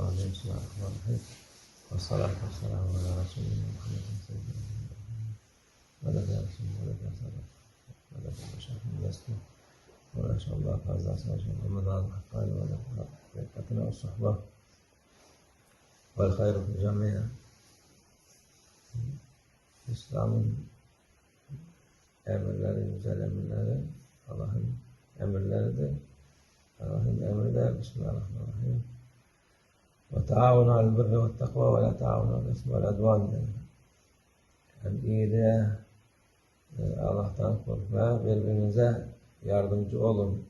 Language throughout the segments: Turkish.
وعليه الصلاة والسلام الحج والصلاة والسلام على رسولنا محمد سيد الأنبياء ولد نفس ولد سبع ولد بشر لست وما شاء الله فاز أسواج رمضان قال ولد فرقتنا والصحبة والخير في جمعنا إسلام emirleri güzel Allah'ın emirleri Allah'ın emri de Bismillahirrahmanirrahim. Ve la taavunu alel ismi vel advan diyor. Hem iyiliğe, e, Allah'tan korkmaya, birbirinize yardımcı olun.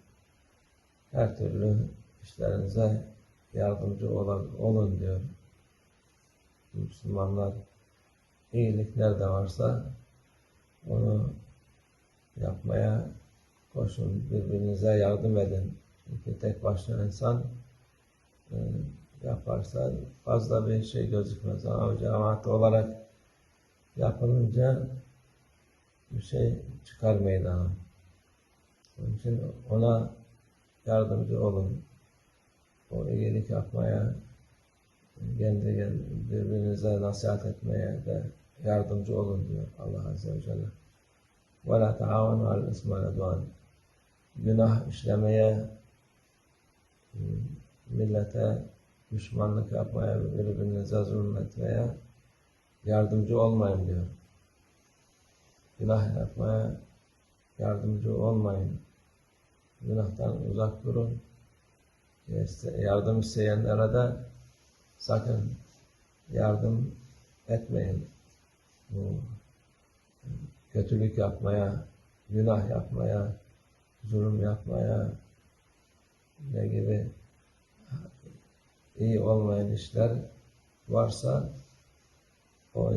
Her türlü işlerinize yardımcı olun, olun diyor. Müslümanlar iyilik nerede varsa onu yapmaya koşun, birbirinize yardım edin. Çünkü tek başına insan e, yaparsa fazla bir şey gözükmez ama cemaat olarak yapılınca bir şey çıkar meydana. Onun için ona yardımcı olun. O iyilik yapmaya, kendi birbirinize nasihat etmeye de yardımcı olun diyor Allah Azze ve Celle. وَلَا تَعَوَنُوا عَلَى الْاِسْمِ وَالْعُدْوَانِ Günah işlemeye, millete düşmanlık yapmaya, birbirinize zulmetmeye yardımcı olmayın diyor. Günah yapmaya yardımcı olmayın. Günahtan uzak durun. Yardım isteyenlere de sakın yardım etmeyin. Bu kötülük yapmaya, günah yapmaya, zulüm yapmaya ne gibi iyi olmayan işler varsa o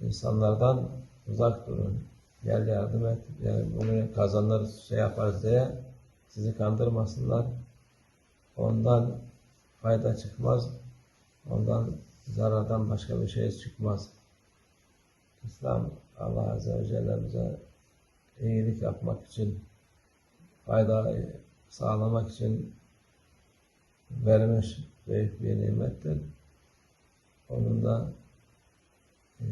insanlardan uzak durun. Gel yardım et. Yani bunu kazanır şey yaparız diye sizi kandırmasınlar. Ondan fayda çıkmaz. Ondan zarardan başka bir şey çıkmaz. İslam Allah Azze ve Celle bize iyilik yapmak için, fayda sağlamak için vermiş büyük bir nimettir. Onun da e,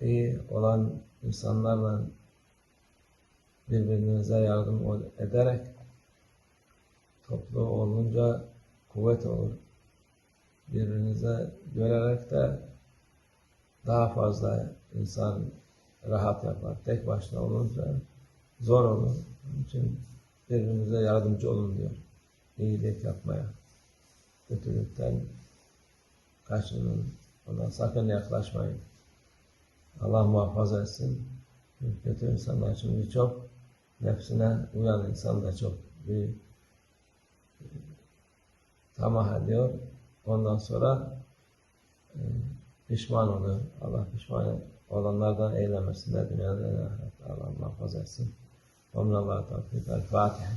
iyi olan insanlarla birbirinize yardım ederek toplu olunca kuvvet olur. Birbirinize görerek de daha fazla insan rahat yapar. Tek başına olunca zor olur. Onun için birbirinize yardımcı olun diyor. İyilik yapmaya. Kötülükten kaçının. Ona sakın yaklaşmayın. Allah muhafaza etsin. Kötü insanlar şimdi çok nefsine uyan insan da çok büyük tamah ediyor. Ondan sonra e, pişman oluyor. Allah pişman olanlardan eylemesin de dünyada Allah muhafaza etsin. ومن الله توفيق الفاتحة